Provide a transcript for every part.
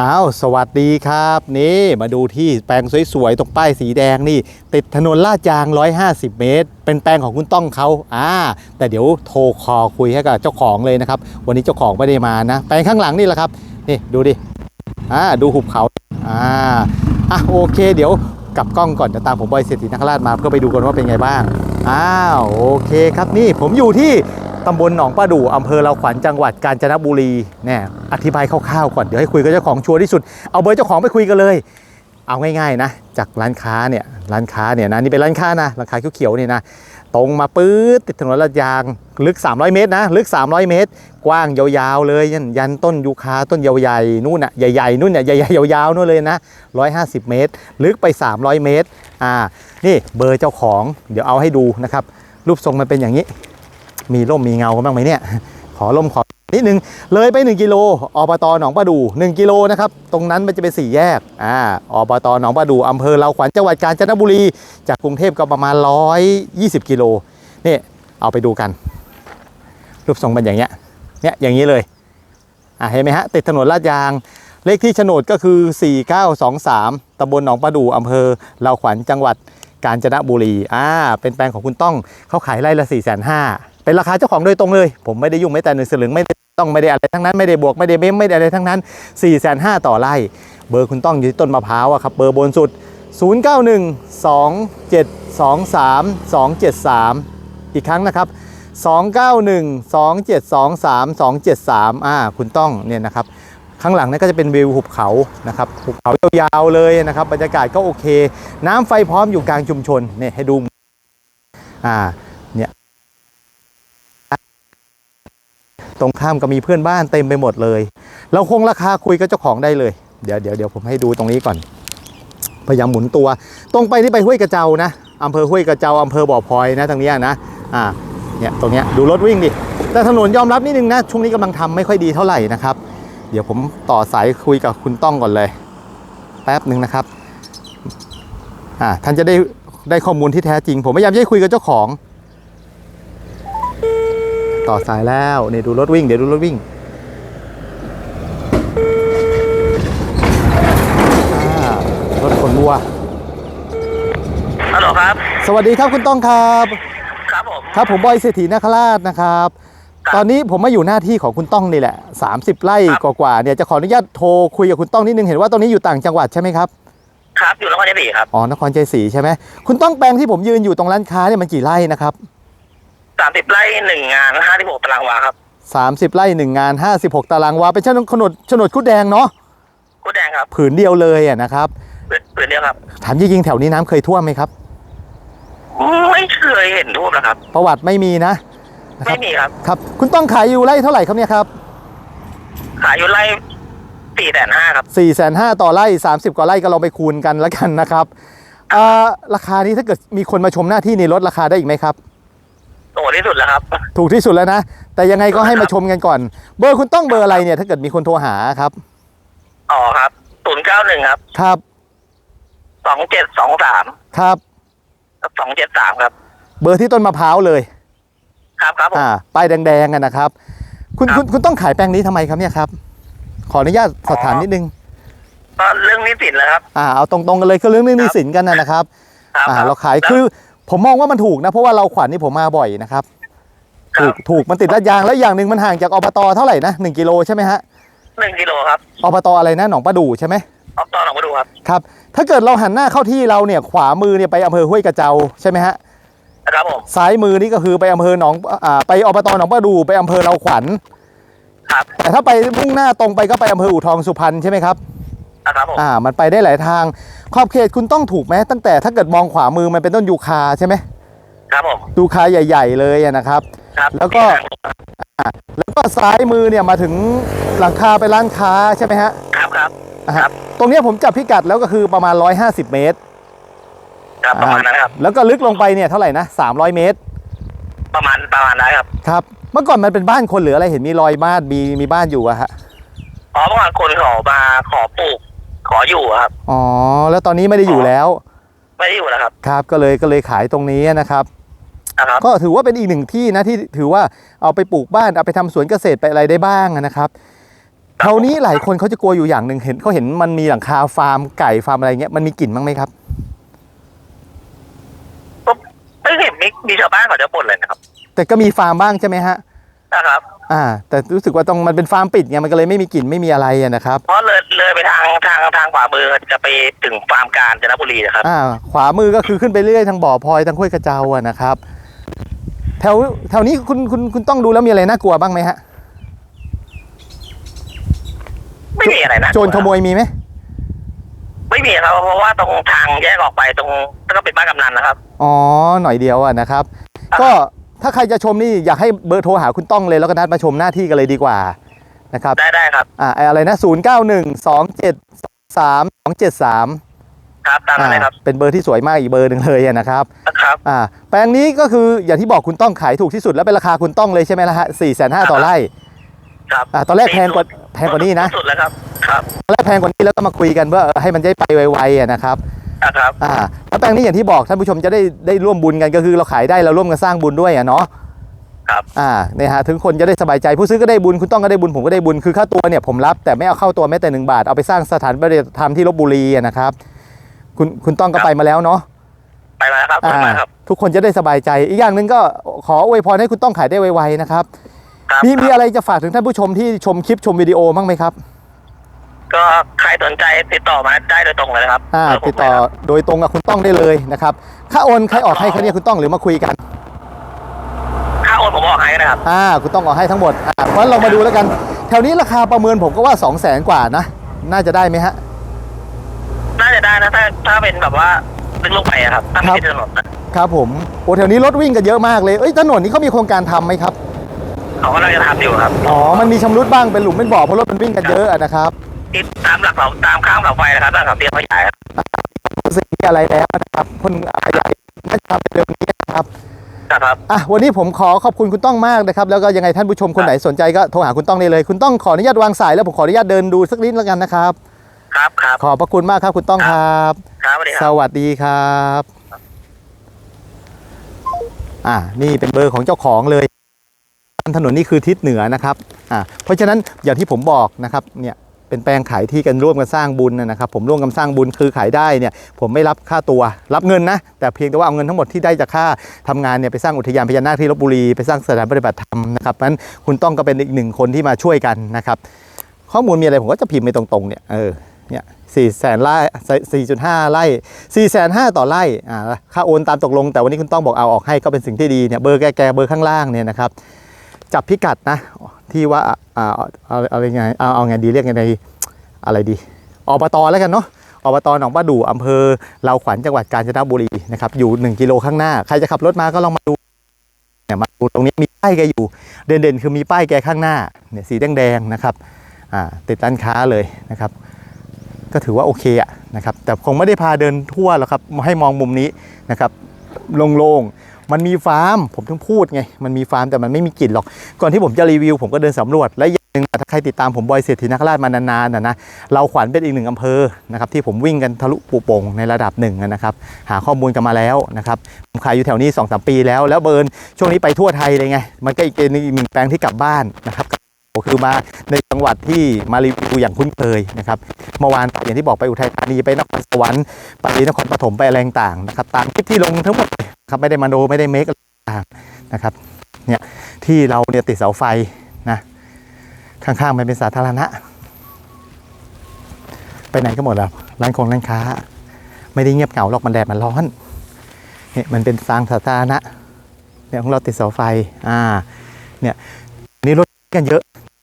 อ้าวสวัสดีครับ นี่มาดูที่แปลงสวยๆ ตรงป้ายสีแดงนี่ ติดถนนลาดยาง 150 เมตร เป็นแปลงของคุณต้องเขาอ่าแต่เดี๋ยวโทรคอคุยให้กับเจ้าของเลยนะครับ วันนี้เจ้าของไม่ได้มานะ แปลงข้างหลังนี่แหละครับ นี่ดูดิอ่าดูหุบเขาอ่าอะโอเค เดี๋ยวกลับกล้องก่อนจะตามผมบอยเศรษฐีนคราชมาเพื่อไปดูกันว่าเป็นไงบ้างอ้าวโอเคครับนี่ผมอยู่ที่ ตำบลหนองประดู่อำเภอเราขวัญจังหวัดกาญจนบุรีเนี่ยอธิบายคร่าวๆก่อนเดี๋ยวให้คุยกับเจ้าของชัวร์ที่สุด เอาเบอร์เจ้าของไปคุยกันเลย เอาง่ายๆนะ จากร้านค้าเนี่ยร้านค้าเนี่ยนะนี่เป็นร้านค้านะร้านค้าเขียวๆเนี่ยนะตรงมาปื๊ดติดถนนลาดยางลึก 300 เมตรนะลึก 300 เมตร กว้างยาวๆเลยยันยันต้นยูคาต้นยาวใหญ่นู่นน่ะใหญ่ๆนู่นเนี่ยใหญ่ๆยาวๆนู่นเลยนะ 150 เมตร ลึกไป 300 เมตรอ่านี่เบอร์เจ้าของเดี๋ยวเอาให้ดูนะครับรูปทรงมันเป็นอย่างนี้ มีร่มมีเงากันบ้างไหมเนี่ย ขอร่มขอนิดนึง เลยไป 1 กิโลอบตหนองประดู 1 กิโลนะครับ ตรงนั้นมันจะเป็นสี่แยกอ่าอบตหนองประดูอำเภอเราขวัญจังหวัดกาญจนบุรี จากกรุงเทพก็ประมาณ 120 กิโลนี่เอาไปดูกัน รูปทรงเป็นอย่างเงี้ยเนี่ยอย่างนี้เลยอ่าเห็นไหมฮะติดถนนลาดยางเลขที่โฉนดก็คือ 4923ตำบลหนองประดูอำเภอเราขวัญจังหวัดกาญจนบุรีอ่าเป็นแปลงของคุณต้องเขาขายไร่ละ4 5 0 0 0 เป็นราคาเจ้าของโดยตรงเลย ผมไม่ได้ยุ่งไม่แต่หนึ่งสลึงไม่ต้องไม่ได้อะไรทั้งนั้นไม่ได้บวกไม่ได้เบ้มไม่ได้อะไรทั้งนั้น4 5 0 0 0ต่อไร่เบอร์คุณต้องอยู่ที่ต้นมะพร้าวอะครับเบอร์บนสุด 091 2723 273 อีกครั้งนะครับ291 2723 273อ่าคุณต้องเนี่ยนะครับข้างหลังนั่นก็จะเป็นวิวหุบเขานะครับหุบเขายาวๆเลยนะครับบรรยากาศก็โอเค น้ำไฟพร้อมอยู่กลางชุมชนเนี่ยให้ดูอ่าเนี่ย ตรงข้ามก็มีเพื่อนบ้านเต็มไปหมดเลย เราคงราคาคุยกับเจ้าของได้เลย เดี๋ยวเดี๋ยวเดี๋ยวผมให้ดูตรงนี้ก่อน พยายามหมุนตัว ตรงไปที่ไปห้วยกระเจ้านะอำเภอห้วยกระเจ้าอำเภอบ่อพลอยนะทางนี้นะอ่าเนี่ยตรงเนี้ยดูรถวิ่งดิแต่ถนนยอมรับนิดนึงนะช่วงนี้กำลังทำไม่ค่อยดีเท่าไหร่นะครับ เดี๋ยวผมต่อสายคุยกับคุณต้องก่อนเลย แป๊บหนึ่งนะครับอ่าท่านจะได้ได้ข้อมูลที่แท้จริง ผมพยายามจะให้คุยกับเจ้าของ ต่อสายแล้วนี่ดูรถวิ่ง เดี๋ยวดูรถวิ่งอ่ารถขนวัวฮัลโหลครับ สวัสดีครับคุณต้องครับ ครับผม ครับผมบอยเศรษฐีนาคราชนะครับครับตอนนี้ผมมาอยู่หน้าที่ของคุณต้องนี่แหละ 30 ไร่ครับกว่าๆเนี่ยจะขออนุญาตโทรคุยกับคุณต้องนิดนึงเห็นว่าตอนนี้อยู่ต่างจังหวัดใช่ไหมครับ ครับอยู่นครชัยศรีครับ อ๋อนครชัยศรีใช่ไหมคุณต้องแปลงที่ผมยืนอยู่ตรงร้านค้าเนี่ยมันกี่ไร่นะครับ สามสิบไร่หนึ่งงานห้าสิบหกตารางวาครับ30ไร่หนึ่งงาน56ตารางวาเป็นโฉนดโฉนดโฉนดคุดแดงเนาะกูแดงครับผืนเดียวเลยอะนะครับเปลือนเดียวครับถามจริงๆแถวนี้น้ำเคยท่วมไหมครับ ไม่เคยเห็นทูบนะครับ ประวัติไม่มีนะนะคไม่รับมีครับครับ คุณต้องขายอยู่ไร่เท่าไหร่ครับเนี่ยครับ ขายอยู่ไร่สี่แสนห้าครับ4ี่แสนห้าต่อไร่30กว่าไร่ก็ลองไปคูณกันแล้วกันนะครับเอ่อราคานี้ถ้าเกิดมีคนมาชมหน้าที่นี่ลดราคาได้อีกไหมครับ โตที่สุดแล้วครับ ถูกที่สุดแล้วนะ แต่ยังไงก็ให้มาชมกันก่อน เบอร์คุณต้องเบอร์อะไรเนี่ย ถ้าเกิดมีคนโทรหาครับ อ๋อครับศูนย์เก้าหนึ่งครับ ครับ สองเจ็ดสองสาม ครับ สองเจ็ดสามครับ เบอร์ที่ต้นมะพร้าวเลย ครับครับผมอ่า ป้ายแดงๆกันนะครับ คุณครับคุณคุณต้องขายแปลงนี้ทำไมครับเนี่ยครับ ขออนุญาตสอบถามนิดนึงก็เรื่องหนี้สินแล้วครับ อ่า เอาตรงๆกันเลยก็เรื่องหนี้สินกันนะนะครับครับ อ่าครับเราขายแล้วคือ ผมมองว่ามันถูกนะ เพราะว่าเราขวัญนี่ผมมาบ่อยนะครับคถูรักบถูกมันติดลาดยางแล้วอย่างหนึ่งมันห่างจากอบตเท่าไหร่นะหนึ่งกิโลใช่ไหมฮะหนึ่งกิโลครับอบตอะไรนะหนองประดู่ใช่ไหมออกตอนออกมาดูครับครับ ถ้าเกิดเราหันหน้าเข้าที่เราเนี่ย ขวามือเนี่ยไปอำเภอห้วยกระเจ้าใช่ไหมฮะนะครับผมซ้ายมือนี่ก็คือไปอำเภอหนองอ่าไปอบตหนองประดูไปอำเภอเราขวัญครับแต่ถ้าไปมุ่งหน้าตรงไปก็ไปอำเภออู่ทองสุพรรณใช่ไหมครับนะ ครับผมอ่า มันไปได้หลายทาง ขอบเขตคุณต้องถูกไหมตั้งแต่ถ้าเกิดมองขวามือมันเป็นต้นยูคาใช่ไหมครับผมยูคาใหญ่ ๆ เลยอะนะครับ ครับแล้วก็แล้วก็ซ้ายมือเนี่ยมาถึงหลังคาไปร้านค้าใช่ไหมฮะครับครับอ่าครัฮะบตรงเนี้ยผมจับพิกัดแล้วก็คือประมาณ 150 เมตร ครับประมาณนั้นครับ แล้วก็ลึกลงไปเนี่ยเท่าไหร่นะ300 เมตร ประมาณประมาณนั้นครับ ครับ เมื่อก่อนมันเป็นบ้านคนหรืออะไรเห็นมีรอยบ้านมีมีบ้านอยู่อะฮะ อ๋อเมื่อวานคนขอมาขอปลูก ขออยู่อะครับ อ๋อ แล้วตอนนี้ไม่ได้อยู่แล้ว ไม่ได้อยู่แล้วครับครับ ก็เลยก็เลยขายตรงนี้นะครับ นะครับ ก็ถือว่าเป็นอีกหนึ่งที่นะที่ถือว่าเอาไปปลูกบ้านเอาไปทำสวนเกษตรไปอะไรได้บ้างนะครับแถวนี้หลายคนเขาจะกลัวอยู่อย่างหนึ่งเห็นเขาเห็นมันมีหลังคาฟาร์มไก่ฟาร์มอะไรเงี้ยมันมีกลิ่นบ้างไหมครับก็ไม่เห็นมีมีชาวบ้านเขาจะบ่นเลยนะครับ แต่ก็มีฟาร์มบ้างใช่ไหมฮะ นะครับอ่า แต่รู้สึกว่าต้องมันเป็นฟาร์มปิดไงมันก็เลยไม่มีกลิ่นไม่มีอะไรอะนะครับ เพราะเลยเลยไปทางทางทางขวามือจะไปถึงฟาร์มกาญจนบุรีนะครับ อ่า ขวามือก็คือขึ้นไปเรื่อยทางบ่อพลอยทางห้วยกระเจ้าอะนะครับ แถวแถวนี้คุณคุณคุณต้องดูแล้วมีอะไรน่ากลัวบ้างไหมฮะไม่มีอะไรนะโจรขโมยมีไหมไม่มีครับเพราะว่าตรงทางแยกออกไปตรงก็เป็นบ้านกำนันนะครับ อ๋อหน่อยเดียวอะนะครับ ก็ ถ้าใครจะชมนี่อยากให้เบอร์โทรหาคุณต้องเลยแล้วก็นัดมาชมหน้าที่กันเลยดีกว่านะครับได้ได้ครับอ่าไอ้อะไรนะ0 9 1 2 7 3 2 7 3ครับตามนั้นเลยครับเป็นเบอร์ที่สวยมากอีกเบอร์หนึ่งเลยอะนะครับครับอ่าแปลงนี้ก็คืออย่างที่บอกคุณต้องขายถูกที่สุดแล้วเป็นราคาคุณต้องเลยใช่ไหมล่ะฮะสี่แสนห้าต่อไร่ครับอ่าตอนแรกแพงกว่าแพงกว่านี้นะสุดแล้วครับครับตอนแรกแพงกว่านี้แล้วก็มาคุยกันว่าเออให้มันได้ไปไวๆอะนะครับ นะครับ อ่าแล้วแปลงนี้อย่างที่บอกท่านผู้ชมจะได้ได้ร่วมบุญกันก็คือเราขายได้เราร่วมกันสร้างบุญด้วยอะเนาะครับ อ่าเนี่ยฮะถึงคนจะได้สบายใจผู้ซื้อก็ได้บุญคุณต้องก็ได้บุญผมก็ได้บุญคือค่าตัวเนี่ยผมรับแต่ไม่เอาเข้าตัวแม้แต่หนึ่งบาทเอาไปสร้างสถานปฏิบัติธรรมที่ลบบุรีอะนะครับ คุณคุณต้องก็ไปมาแล้วเนาะไปมาแล้วครับอ่าไปมาครับ ทุกคนจะได้สบายใจ อีกอย่างหนึ่งก็ขออวยพรให้คุณต้องขายได้ไวๆนะครับครับ มีมีอะไรจะฝากถึงท่านผู้ชมที่ชมคลิปชมวิดีโอบ้างไหมครับ ก็ใครสนใจติดต่อมาได้โดยตรงเลยนะครับอ่าเบร์ผมติดต่อเลยครับโดยตรงกับคุณต้องได้เลยนะครับค่าโอนใครออกให้คะเนี่ยคุณต้องหรือมาคุยกัน ค่าโอนผมออกให้นะครับ อ่าคุณต้องออกให้ทั้งหมดอ่าเพราะฉะนั้นเรามาดูแล้วกัน แถวนี้ราคาประเมินผมก็ว่า2 0 0แสนกว่านะ น่าจะได้ไหมฮะ น่าจะได้นะถ้าถ้าเป็นแบบว่าลึกลงไปอะครับถ้าไม่ครับใช่ถนนนะครับผมโอ้แถวนี้รถวิ่งกันเยอะมากเลยเอ้ยถนนนี้เขามีโครงการทำไหมครับ เขาก็น่าจะทำอยู่ครับ อ๋อมันมีชำรุดบ้างเป็นหลุมเป็นบ่อเพราะรถมันวิ่งกันเยอะอะนะครับ ที่ตามหลักเสาตามข้างเสาไฟนะครับตามเสาเตียงเขาใหญ่ครับรู้สึกมีอะไรแล้วนะครับคนขยายน่าจะทำเร็วนี้นะครับนะครับอะวันนี้ผมขอขอบคุณคุณต้องมากนะครับ แล้วก็ยังไงท่านผู้ชมคนไหนสนใจก็โทรหาคุณต้องได้เลย คุณต้องขออนุญาตวางสายแล้วผมขออนุญาตเดินดูสักนิดแล้วกันนะครับ ครับครับขอบพระคุณมากครับคุณต้องครับครับสวัสดีคสรับวัสดีครับอ่านี่เป็นเบอร์ของเจ้าของเลยถนนนี่คือทิศเหนือนะครับอ่าเพราะฉะนั้นอย่างที่ผมบอกนะครับเนี่ย เป็นแปลงขายที่กันร่วมกันสร้างบุญนะครับ ผมร่วมกันสร้างบุญคือขายได้เนี่ยผมไม่รับค่าตัวรับเงินนะ แต่เพียงแต่ว่าเอาเงินทั้งหมดที่ได้จากค่าทำงานเนี่ยไปสร้างอุทยานพญานาคที่ลบบุรีไปสร้างสถานปฏิบัติธรรมนะครับเพราะฉะนั้นคุณต้องก็เป็นอีกหนึ่งคนที่มาช่วยกันนะครับ ข้อมูลมีอะไรผมก็จะพิมพ์ไปตรงๆเนี่ยเออเนี่ยสี่แสนไร่สี่จุดห้าไร่สี่แสนห้าต่อไร่อ่าค่าโอนตามตกลง แต่วันนี้คุณต้องบอกเอาออกให้ก็เป็นสิ่งที่ดีเนี่ยเบอร์แกแกเบอร์ข้างล่างเนี่ยนะครับจับพิกัดนะ ที่ว่าอ่าเอาเอาอะไรไงเอาเอาไงดีเรียกไงดีอะไรดีอบตแล้วกันเนาะอบตหนองประดู่อำเภอเลาขวัญจังหวัดกาญจนบุรีนะครับอยู่ 1 กิโลข้างหน้า ใครจะขับรถมาก็ลองมาดูเนี่ยมาดูตรงนี้มีป้ายแกอยู่ เด่นๆ คือมีป้ายแกข้างหน้าเนี่ยสีแดงๆนะครับอ่าติดร้านค้าเลยนะครับ ก็ถือว่าโอเคอะนะครับแต่คงไม่ได้พาเดินทั่วหรอกครับให้มองมุมนี้นะครับโล่งๆ มันมีฟาร์ม ผมถึงพูดไง มันมีฟาร์มแต่มันไม่มีกลิ่นหรอก ก่อนที่ผมจะรีวิว ผมก็เดินสำรวจ และอย่างหนึ่งถ้าใครติดตามผมบอยเศรษฐีนคราชมานานๆนะนะ เราขวัญเป็นอีกหนึ่งอำเภอนะครับที่ผมวิ่งกันทะลุปูโป่งในระดับหนึ่งนะครับ หาข้อมูลกันมาแล้วนะครับ ผมขายอยู่แถวนี้2อสปีแล้ว แล้วเบิร์นช่วงนี้ไปทั่วไทยเลยไง มันก็อีกเป็นอีกหนึ่งแปลงที่กลับบ้านนะครับคือมาในจังหวัดที่มารีวิวอย่างคุ้นเคยนะครับเมื่อวานไปอย่างที่บอกไปอุทัยธานีไปนครสวรรค์ไปนครปฐมไปอะไรต่างๆนะครับตามคลิปที่ลงทั้งหมด ครับไม่ได้มาโนไม่ได้เมคอะไรต่างนะครับเนี่ยที่เราเนี่ยติดเสาไฟนะข้างๆมันเป็นสาธารณะ ไปไหนก็หมดแล้วร้านคงร้านค้า ไม่ได้เงียบเหงาหรอกมันแดดมันร้อนเนี่ยมันเป็นทางสาธารณะเนี่ยของเราติดเสาไฟอ่าเนี่ยนี่รถกันเยอะ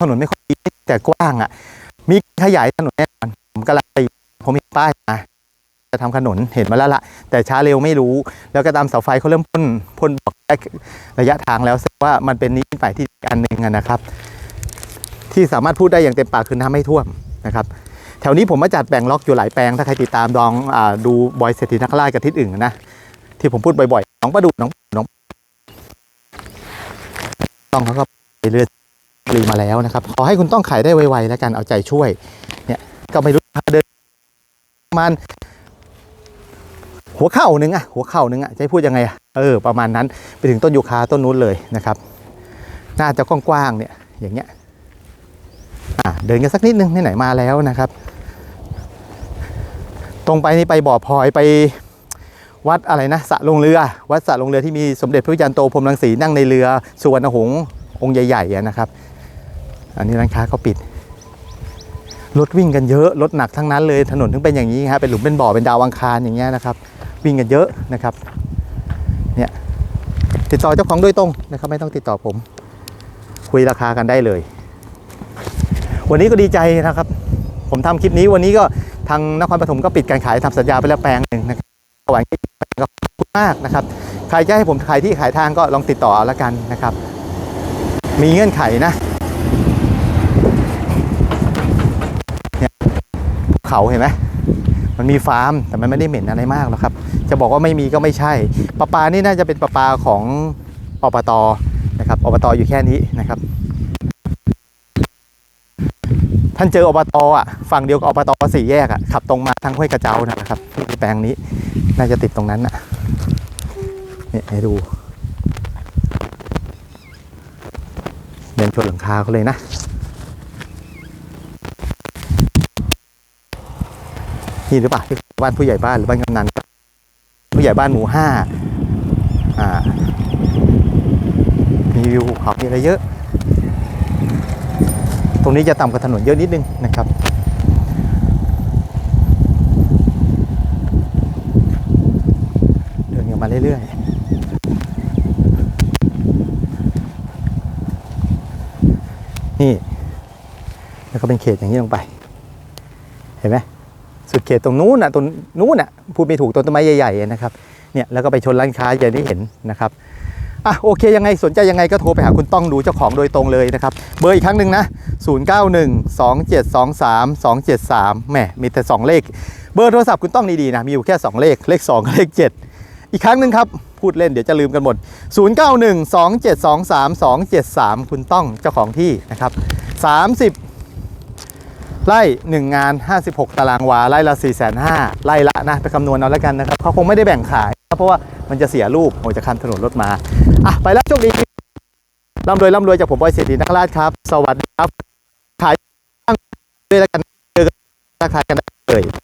ถนนไม่ค่อยดีแต่กว้างอะ มีขยายถนนแน่นอนผมกำลังตีผมมีป้ายมา จะทำถนนเห็นมาแล้วล่ะแต่ช้าเร็วไม่รู้ แล้วก็ตามเสาไฟเขาเริ่มพ่นพ่นบอกระยะทางแล้วว่ามันเป็นนิมิตหมายที่อันหนึ่งนะครับ ที่สามารถพูดได้อย่างเต็มปากคือน้ำไม่ท่วมนะครับแถวนี้ผมมาจัดแบ่งล็อกอยู่หลายแปลง ถ้าใครติดตามดองอดูบอยเศรษฐีนักล่ากับทิศอื่นนะที่ผมพูดบ่อยๆน้องประดูน้องน้องต้องเขาก็ไปเรื่อยปลีมาแล้วนะครับ ขอให้คุณต้องขายได้ไวๆแล้วกันเอาใจช่วย เนี่ยก็ไม่รู้เดินประมาณ หัวเข่าหนึ่งอะหัวเข่าหนึ่งอะจะให้พูดยังไงอะเออประมาณนั้นไปถึงต้นยูคาต้นนู้นเลยนะครับ น่าจะกว้างๆเนี่ยอย่างเงี้ยเดินกันสักนิดนึงไหนๆมาแล้วนะครับ ตรงไปนี่ไปบ่อพลอยไปวัดอะไรนะสะลงเรือ วัดสะลงเรือที่มีสมเด็จพระวิญญาณโตพรมรังสีนั่งในเรือสุวรรณหงษ์องค์ใหญ่ๆนะครับ อันนี้ร้านค้าเขาปิดรถวิ่งกันเยอะรถหนักทั้งนั้นเลยถนนถึงเป็นอย่างนี้ฮะเป็นหลุมเป็นบ่อเป็นดาวอังคารอย่างเงี้ยนะครับ วิ่งกันเยอะนะครับเนี่ยติดต่อเจ้าของโดยตรงนะครับ ไม่ต้องติดต่อผม คุยราคากันได้เลย วันนี้ก็ดีใจนะครับ ผมทำคลิปนี้วันนี้ก็ทางนครปฐมก็ปิดการขายทำสัญญาไปแล้วแปลงหนึ่งนะครับหวังขอบคุณมากนะครับ ใครจะให้ผมขายที่ขายทางก็ลองติดต่อเอาละกันนะครับ มีเงื่อนไขนะเขาเห็นไหม มันมีฟาร์มแต่มันไม่ได้เหม็นอะไรมากหรอกครับ จะบอกว่าไม่มีก็ไม่ใช่ปลาปลานี่น่าจะเป็นปลาปลาของอบตนะครับอบตอยู่แค่นี้นะครับ ท่านเจออบตอะฝั่งเดียวกับอบตสี่แยกอะขับตรงมาทางห้วยกระเจ้านะครับที่แปลงนี้น่าจะติดตรงนั้นอะเนี่ยให้ดูเดินชนหลังคาเขาเลยนะ นี่หรือเปล่าที่บ้านผู้ใหญ่บ้านหรือบ้านกำนันผู้ใหญ่บ้านหมู่ห้าอ่ามีวิวภูเขามีอะไรเยอะ ตรงนี้จะต่ำกว่าถนนเยอะนิดนึงนะครับเดินกันมาเรื่อยๆนี่ แล้วก็เป็นเขตอย่างนี้ลงไป เห็นไหม สุดเขตตรงนู้นน่ะตรงนู้นน่ะพูดไม่ถูกต้นต้นไม้ใหญ่ๆนะครับเนี่ยแล้วก็ไปชนร้านค้าอย่างที่เห็นนะครับอะโอเคยังไงสนใจยังไงก็โทรไปหาคุณต้องดูเจ้าของโดยตรงเลยนะครับ เบอร์อีกครั้งหนึ่งนะ 091 2723 273แหมมีแต่ 2 เลข เบอร์โทรศัพท์คุณต้องดีๆนะมีอยู่แค่ 2 เลขเลข 2 กับเลข 7 อีกครั้งหนึ่งครับ พูดเล่นเดี๋ยวจะลืมกันหมด 091 2723 273 คุณต้องเจ้าของที่นะครับ30 ไร่1งาน 56 ตารางวาไร่ละ 4 5 0 0 0ไร่ละนะไปคำนวณเอาแล้วกันนะครับเขาคงไม่ได้แบ่งขายเพราะว่ามันจะเสียรูปโอ้จะคันถนนรถมาอะไปแล้วโชคดีร่ำรวยร่ำรวยจากผมบอยเศรษฐีนักราชครับ สวัสดีครับ ขายด้วยแล้วกันเจอกันทักทายกันเลย